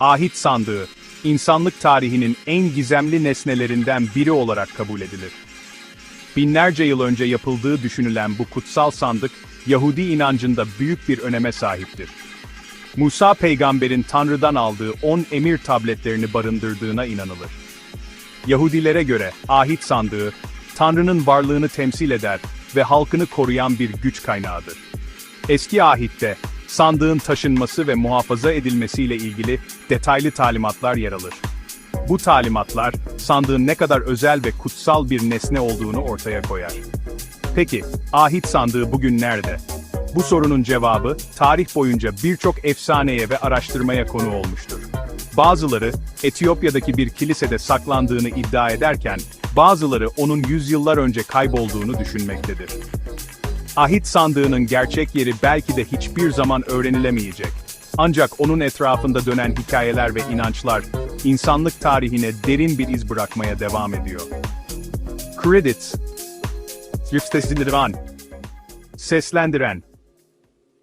Ahit sandığı, insanlık tarihinin en gizemli nesnelerinden biri olarak kabul edilir. Binlerce yıl önce yapıldığı düşünülen bu kutsal sandık, Yahudi inancında büyük bir öneme sahiptir. Musa peygamberin Tanrı'dan aldığı 10 emir tabletlerini barındırdığına inanılır. Yahudilere göre ahit sandığı, Tanrı'nın varlığını temsil eder ve halkını koruyan bir güç kaynağıdır. Eski ahitte, sandığın taşınması ve muhafaza edilmesiyle ilgili detaylı talimatlar yer alır. Bu talimatlar, sandığın ne kadar özel ve kutsal bir nesne olduğunu ortaya koyar. Peki, ahit sandığı bugün nerede? Bu sorunun cevabı, tarih boyunca birçok efsaneye ve araştırmaya konu olmuştur. Bazıları, Etiyopya'daki bir kilisede saklandığını iddia ederken, bazıları onun yüzyıllar önce kaybolduğunu düşünmektedir. Ahit sandığının gerçek yeri belki de hiçbir zaman öğrenilemeyecek. Ancak onun etrafında dönen hikayeler ve inançlar, insanlık tarihine derin bir iz bırakmaya devam ediyor. Credits Seslendiren